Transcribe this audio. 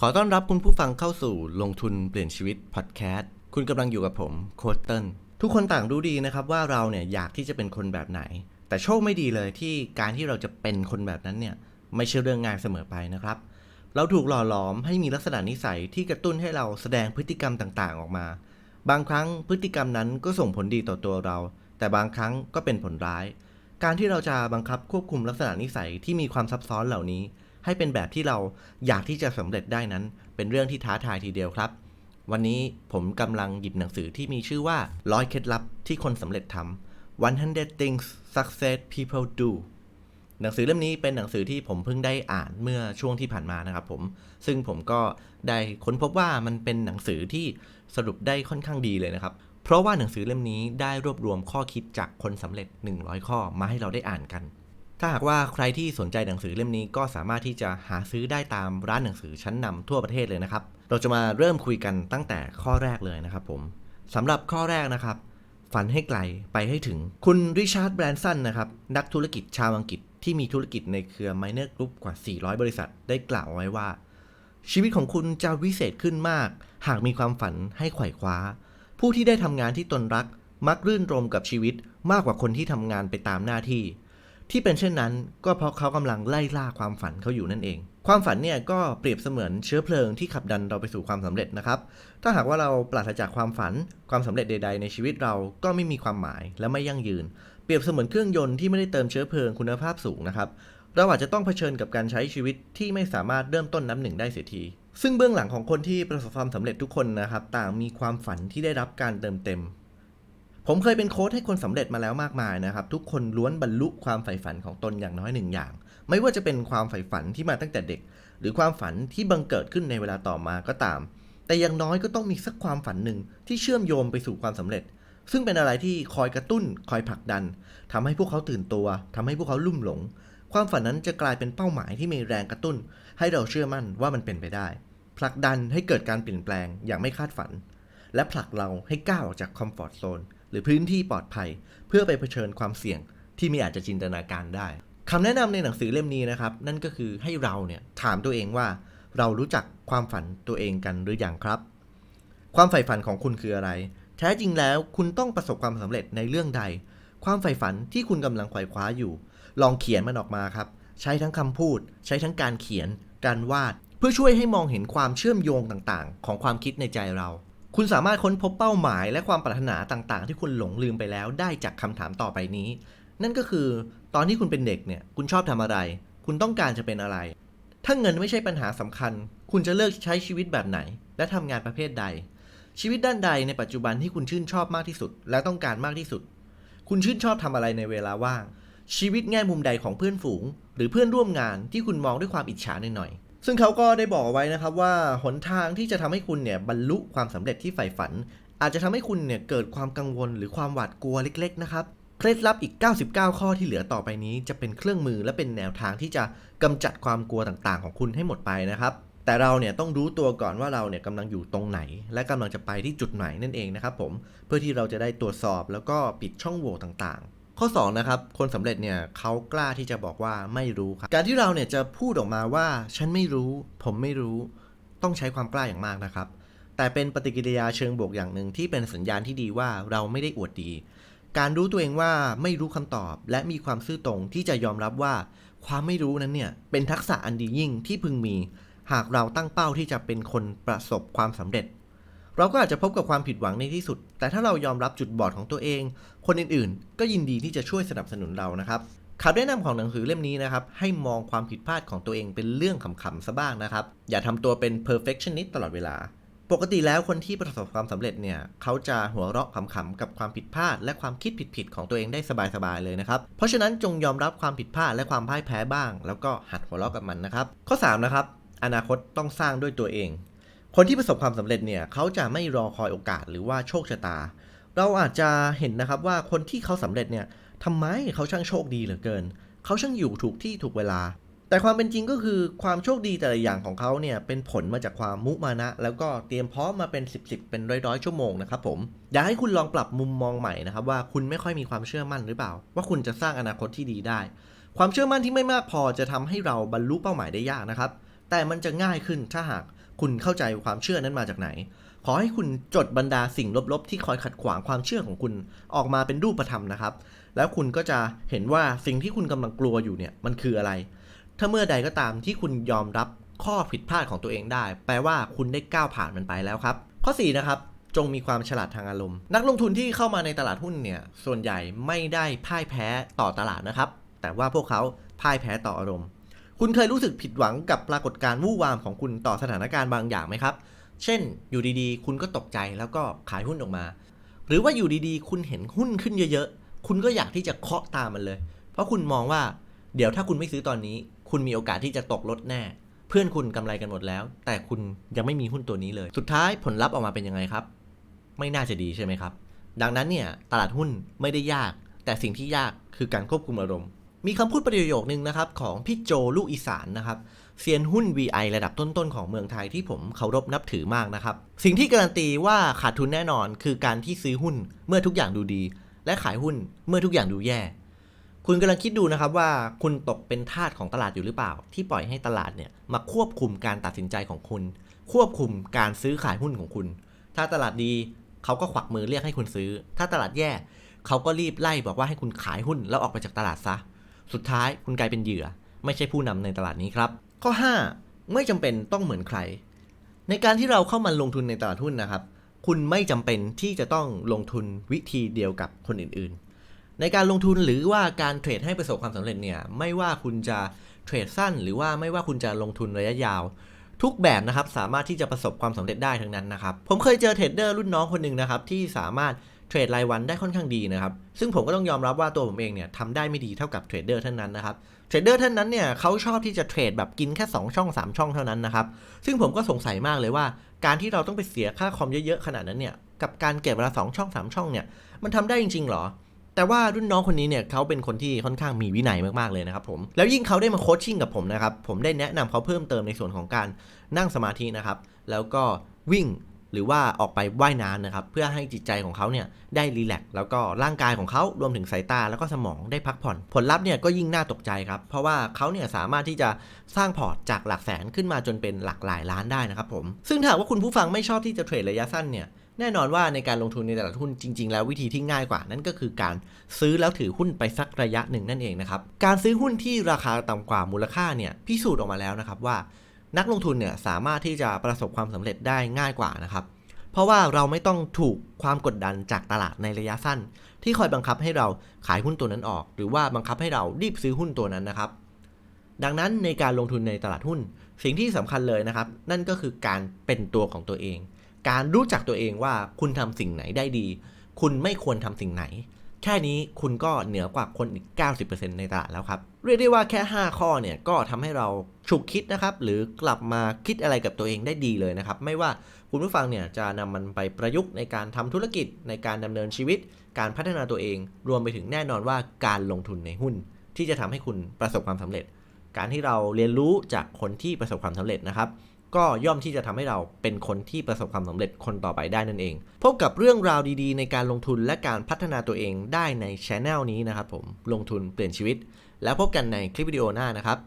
ขอต้อนรับคุณผู้ฟังเข้าสู่ลงทุนเปลี่ยนชีวิตพอดแคสต์คุณกำลังอยู่กับผมโคตเติ้ลทุกคนต่างรู้ดีนะครับว่าเราเนี่ยอยากที่จะเป็นคนแบบไหน แต่โชคไม่ดีเลยที่การที่เราจะเป็นคนแบบนั้นเนี่ยไม่ใช่เรื่องง่ายเสมอไปนะครับ เราถูกหล่อหลอมให้มีลักษณะนิสัยที่กระตุ้นให้เราแสดงพฤติกรรมต่างๆ ออกมา บางครั้งพฤติกรรมนั้นก็ส่งผลดีต่อตัวเรา แต่บางครั้งก็เป็นผลร้าย การที่เราจะบังคับควบคุมลักษณะนิสัยที่มีความซับซ้อนเหล่านี้ ให้เป็นแบบที่เราอยากที่จะสำเร็จได้นั้น เป็นเรื่องที่ท้าทายทีเดียวครับ วันนี้ผมกำลังหยิบหนังสือที่มีชื่อว่าร้อยเคล็ดลับที่คนสำเร็จทำ100 things success people do หนังสือเล่มนี้เป็นหนังสือที่ผมเพิ่งได้อ่านเมื่อช่วงที่ผ่านมานะครับผม ซึ่งผมก็ได้ค้นพบว่ามันเป็นหนังสือที่สรุปได้ค่อนข้างดีเลยนะครับ เพราะว่าหนังสือเล่มนี้ได้รวบรวมข้อคิดจากคนสำเร็จ 100 ข้อมาให้เราได้อ่านกัน ถ้าหากว่าใครที่สนใจหนังสือเล่มนี้ก็สามารถที่จะหาซื้อได้ตามร้านหนังสือชั้นนำทั่วประเทศเลยนะครับ เราจะมาเริ่มคุยกันตั้งแต่ข้อแรกเลยนะครับผมสำหรับข้อแรกนะครับ ฝันให้ไกลไปให้ถึงคุณริชาร์ดแบรนสันนะครับนักธุรกิจชาวอังกฤษที่มีธุรกิจในเครือ Miner Group กว่า 400 บริษัท ได้กล่าวไว้ว่า ชีวิตของคุณจะวิเศษขึ้นมาก หากมีความฝันให้ไขว่คว้า ผู้ที่ได้ทำงานที่ตนรัก มักรื่นรมกับชีวิตมากกว่าคนที่ทำงานไปตามหน้าที่ ที่เป็นเช่นนั้นก็เพราะเขากำลังไล่ล่าความฝันเขาอยู่นั่นเอง ความฝันเนี่ยก็เปรียบเสมือนเชื้อเพลิงที่ขับดันเราไปสู่ความสำเร็จนะครับ ถ้าหากว่าเราปราศจากความฝัน ความสำเร็จใด ๆ ในชีวิตเราก็ไม่มีความหมายและไม่ยั่งยืน เปรียบเสมือนเครื่องยนต์ที่ไม่ได้เติมเชื้อเพลิงคุณภาพสูงนะครับ เราอาจจะต้องเผชิญกับการใช้ชีวิตที่ไม่สามารถเริ่มต้นนับหนึ่งได้เสียทีซึ่งเบื้องหลังของคนที่ประสบความสำเร็จทุกคนนะครับ ต่างมีความฝันที่ได้รับการเติมเต็ม ผมเคยเป็นโค้ชให้คนสำเร็จมาแล้วมากมายนะครับ ทุกคนล้วนบรรลุความใฝ่ฝันของตนอย่างน้อยหนึ่งอย่าง ไม่ว่าจะเป็นความใฝ่ฝันที่มาตั้งแต่เด็ก หรือความฝันที่บังเกิดขึ้นในเวลาต่อมาก็ตาม แต่อย่างน้อยก็ต้องมีสักความฝันหนึ่งที่เชื่อมโยงไปสู่ความสำเร็จ ซึ่งเป็นอะไรที่คอยกระตุ้น คอยผลักดันทำให้พวกเขาตื่นตัวทำให้พวกเขาลุ่มหลง ความฝันนั้นจะกลายเป็นเป้าหมายที่มีแรงกระตุ้น ให้เราเชื่อมั่นว่ามันเป็นไปได้ ผลักดันให้เกิดการเปลี่ยนแปลงอย่างไม่คาดฝัน และผลักเราให้ก้าวออกจากคอมฟอร์ทโซน รือพื้นที่ปลอดภัย เพื่อไปเผชิญความเสี่ยงที่ไม่อาจจะจินตนาการได้คำแนะนำในหนังสือเล่มนี้นะครับ นั่นก็คือให้เราเนี่ยถามตัวเองว่า เรารู้จักความฝันตัวเองกันหรืออยังครับ ความใฝ่ฝันของคุณคืออะไร แท้จริงแล้วคุณต้องประสบความสำเร็จในเรื่องใด ความใฝ่ฝันที่คุณกำลังไขว่คว้าอยู่ ลองเขียนมันออกมาครับ ใช้ทั้งคำพูด ใช้ทั้งการเขียน การวาด เพื่อช่วยให้มองเห็นความเชื่อมโยงต่างๆ ของความคิดในใจเรา คุณสามารถค้นพบเป้าหมายและความปรารถนาต่างๆ ที่คุณหลงลืมไปแล้วได้จากคำถามต่อไปนี้ นั่นก็คือตอนที่คุณเป็นเด็กเนี่ยคุณชอบทำอะไร คุณต้องการจะเป็นอะไร ถ้าเงินไม่ใช่ปัญหาสำคัญ คุณจะเลือกใช้ชีวิตแบบไหน และทำงานประเภทใด ชีวิตด้านใดในปัจจุบันที่คุณชื่นชอบมากที่สุด และต้องการมากที่สุด คุณชื่นชอบทำอะไรในเวลาว่าง ชีวิตแง่มุมใดของเพื่อนฝูง หรือเพื่อนร่วมงานที่คุณมองด้วยความอิจฉาหน่อยๆ ซึ่งเขาก็ได้บอกไว้นะครับว่าหนทางที่จะทำให้คุณเนี่ยบรรลุความสำเร็จที่ใฝ่ฝัน อาจจะทำให้คุณเนี่ยเกิดความกังวลหรือความหวาดกลัวเล็ก ๆ นะครับเคล็ดลับอีก 99 ข้อที่เหลือต่อไปนี้ จะเป็นเครื่องมือและเป็นแนวทางที่จะกำจัดความกลัวต่างๆ ของคุณให้หมดไปนะครับ แต่เราเนี่ยต้องรู้ตัวก่อนว่าเราเนี่ยกำลังอยู่ตรงไหน และกำลังจะไปที่จุดไหนนั่นเองนะครับผมเพื่อที่เราจะได้ตรวจสอบแล้วก็ปิดช่องโหว่ต่างๆ ข้อ2นะครับคนสำเร็จเนี่ยเขากล้าที่จะบอกว่าไม่รู้ครับการที่เราเนี่ยจะพูดออกมาว่า ฉันไม่รู้ ผมไม่รู้ ต้องใช้ความกล้าอย่างมากนะครับ แต่เป็นปฏิกิริยาเชิงบวกอย่างหนึ่งที่เป็นสัญญาณที่ดีว่าเราไม่ได้อวดดี การรู้ตัวเองว่าไม่รู้คำตอบ และมีความซื่อตรงที่จะยอมรับว่า ความไม่รู้นั้นเนี่ยเป็นทักษะอันดียิ่งที่พึงมี หากเราตั้งเป้าที่จะเป็นคนประสบความสำเร็จ เราก็อาจจะพบกับความผิดหวังในที่สุด แต่ถ้าเรายอมรับจุดบอดของตัวเอง คนอื่นๆ ก็ยินดีที่จะช่วยสนับสนุนเรานะครับคำแนะนำของหนังสือเล่มนี้นะครับ ให้มองความผิดพลาดของตัวเองเป็นเรื่องขำๆซะบ้างนะครับ อย่าทำตัวเป็น perfectionist ตลอดเวลา ปกติแล้วคนที่ประสบความสำเร็จเนี่ย เขาจะหัวเราะขำๆกับความผิดพลาด และความคิดผิดๆของตัวเองได้สบายๆเลยนะครับ เพราะฉะนั้นจงยอมรับความผิดพลาดและความพ่ายแพ้บ้าง แล้วก็หัดหัวเราะกับมันนะครับ ข้อ3นะครับอนาคตต้องสร้างด้วยตัวเอง คนที่ประสบความสำเร็จเนี่ยเขาจะไม่รอคอยโอกาสหรือว่าโชคชะตา เราอาจจะเห็นนะครับว่าคนที่เขาสำเร็จเนี่ยทำไมเขาช่างโชคดีเหลือเกิน เขาช่างอยู่ถูกที่ถูกเวลา แต่ความเป็นจริงก็คือความโชคดีแต่ละอย่างของเขาเนี่ยเป็นผลมาจากความมุมานะ แล้วก็เตรียมพร้อมมาเป็น 10บสเป็นร้อยๆชั่วโมงนะครับผมอยากให้คุณลองปรับมุมมองใหม่นะครับว่าคุณไม่ค่อยมีความเชื่อมั่นหรือเปล่า ว่าคุณจะสร้างอนาคตที่ดีได้ ความเชื่อมั่นที่ไม่มากพอจะทำให้เราบรรลุเป้าหมายได้ยากนะครับแต่มันจะง่ายขึ้นถ้าหาก คุณเข้าใจความเชื่อนั้นมาจากไหน ขอให้คุณจดบรรดาสิ่งลบๆ ที่คอยขัดขวางความเชื่อของคุณออกมาเป็นรูปธรรมนะครับ แล้วคุณก็จะเห็นว่าสิ่งที่คุณกำลังกลัวอยู่เนี่ยมันคืออะไร ถ้าเมื่อใดก็ตามที่คุณยอมรับข้อผิดพลาดของตัวเองได้ แปลว่าคุณได้ก้าวผ่านมันไปแล้วครับ ข้อ 4 นะครับจงมีความฉลาดทางอารมณ์ นักลงทุนที่เข้ามาในตลาดหุ้นเนี่ย ส่วนใหญ่ไม่ได้พ่ายแพ้ต่อตลาดนะครับ แต่ว่าพวกเขาพ่ายแพ้ต่ออารมณ์ คุณเคยรู้สึกผิดหวังกับปรากฏการณ์วู่วามของคุณต่อสถานการณ์บางอย่างไหมครับ เช่น อยู่ดีๆ คุณก็ตกใจแล้วก็ขายหุ้นออกมา หรือว่าอยู่ดีๆ คุณเห็นหุ้นขึ้นเยอะๆ คุณก็อยากที่จะเคาะตามมันเลย เพราะคุณมองว่า เดี๋ยวถ้าคุณไม่ซื้อตอนนี้ คุณมีโอกาสที่จะตกลดแน่ เพื่อนคุณกำไรกันหมดแล้ว แต่คุณยังไม่มีหุ้นตัวนี้เลย สุดท้ายผลลัพธ์ออกมาเป็นยังไงครับ ไม่น่าจะดีใช่ไหมครับ ดังนั้นเนี่ยตลาดหุ้นไม่ได้ยาก แต่สิ่งที่ยากคือการควบคุมอารมณ์ มีคำพูดประโยคนึงนะครับของพี่โจลูกอีสานนะครับเซียนหุ้น VI ระดับต้นๆ ของเมืองไทยที่ผมเคารพนับถือมากนะครับ สิ่งที่การันตีว่าขาดทุนแน่นอนคือการที่ซื้อหุ้นเมื่อทุกอย่างดูดี และขายหุ้นเมื่อทุกอย่างดูแย่ คุณกำลังคิดดูนะครับว่าคุณตกเป็นทาสของตลาดอยู่หรือเปล่า ที่ปล่อยให้ตลาดเนี่ยมาควบคุมการตัดสินใจของคุณ ควบคุมการซื้อขายหุ้นของคุณ ถ้าตลาดดีเขาก็ขวักมือเรียกให้คุณซื้อ ถ้าตลาดแย่เขาก็รีบไล่บอกว่าให้คุณขายหุ้นแล้วออกไปจากตลาดซะ สุดท้ายคุณกลายเป็นเหยื่อ ไม่ใช่ผู้นำในตลาดนี้ครับ ข้อ 5 ไม่จำเป็นต้องเหมือนใคร ในการที่เราเข้ามาลงทุนในตลาดหุ้นนะครับ คุณไม่จำเป็นที่จะต้องลงทุนวิธีเดียวกับคนอื่นๆ ในการลงทุนหรือว่าการเทรดให้ประสบความสำเร็จเนี่ยไม่ว่าคุณจะเทรดสั้น หรือว่าไม่ว่าคุณจะลงทุนระยะยาวทุกแบบนะครับสามารถที่จะประสบความสำเร็จได้ทั้งนั้นนะครับ ผมเคยเจอเทรดเดอร์รุ่นน้องคนหนึ่งนะครับที่สามารถ เทรดรายวันได้ค่อนข้างดีนะครับ ซึ่งผมก็ต้องยอมรับว่าตัวผมเองเนี่ยทำได้ไม่ดีเท่ากับเทรดเดอร์ท่านนั้นนะครับเทรดเดอร์ท่านนั้นเนี่ยเขาชอบที่จะเทรดแบบกินแค่ 2 ช่อง 3 ช่องเท่านั้นนะครับซึ่งผมก็สงสัยมากเลยว่า การที่เราต้องไปเสียค่าคอมเยอะๆขนาดนั้นเนี่ยกับการเก็บเวลา2ช่อง 3 ช่องเนี่ยมันทำได้จริงๆหรอแต่ว่ารุ่นน้องคนนี้เนี่ยเขาเป็นคนที่ค่อนข้างมีวินัยมากๆเลยนะครับผมแล้วยิ่งเขาได้มาโคชชิ่งกับผมนะครับผมได้แนะนำเขาเพิ่มเติมในส่วนของการนั่งสมาธินะครับแล้วก็วิ่ง หรือว่าออกไปว่ายน้ำนะครับ เพื่อให้จิตใจของเขาเนี่ยได้รีแลกซ์แล้วก็ร่างกายของเขารวมถึงสายตาแล้วก็สมองได้พักผ่อน ผลลัพธ์เนี่ยก็ยิ่งน่าตกใจครับ เพราะว่าเขาเนี่ยสามารถที่จะสร้างพอร์ตจากหลักแสนขึ้นมาจนเป็นหลักหลายล้านได้นะครับผมซึ่งถ้าว่าคุณผู้ฟังไม่ชอบที่จะเทรดระยะสั้นเนี่ยแน่นอนว่าในการลงทุนในตลาดหุ้นจริง ๆ แล้ววิธีที่ง่ายกว่านั่นก็คือการซื้อแล้วถือหุ้นไปสักระยะหนึ่งนั่นเองนะครับ การซื้อหุ้นที่ราคาต่ำกว่ามูลค่าเนี่ยพิสูจน์ออกมาแล้วนะครับว่า นักลงทุนเนี่ยสามารถที่จะประสบความสำเร็จได้ง่ายกว่านะครับ เพราะว่าเราไม่ต้องถูกความกดดันจากตลาดในระยะสั้น ที่คอยบังคับให้เราขายหุ้นตัวนั้นออก หรือว่าบังคับให้เรารีบซื้อหุ้นตัวนั้นนะครับ ดังนั้นในการลงทุนในตลาดหุ้น สิ่งที่สำคัญเลยนะครับ นั่นก็คือการเป็นตัวของตัวเอง การรู้จักตัวเองว่าคุณทำสิ่งไหนได้ดี คุณไม่ควรทำสิ่งไหน แค่นี้คุณก็เหนือกว่าคนอีก 90%ในตลาดแล้วครับ เรียกได้ว่าแค่ 5 ข้อเนี่ยก็ทำให้เราฉุกคิดนะครับ หรือกลับมาคิดอะไรกับตัวเองได้ดีเลยนะครับ ไม่ว่าคุณผู้ฟังเนี่ยจะนำมันไปประยุกต์ในการทำธุรกิจในการดำเนินชีวิต การพัฒนาตัวเอง รวมไปถึงแน่นอนว่าการลงทุนในหุ้น ที่จะทำให้คุณประสบความสำเร็จ การที่เราเรียนรู้จากคนที่ประสบความสำเร็จนะครับ ก็ย่อมที่จะทำให้เราเป็นคนที่ประสบความสำเร็จคนต่อไปได้นั่นเอง พบกับเรื่องราวดีๆ ในการลงทุนและการพัฒนาตัวเองได้ในช anel นี้นะครับผมลงทุนเปลี่ยนชีวิต แล้วพบกันในคลิปวิดีโอหน้านะครับ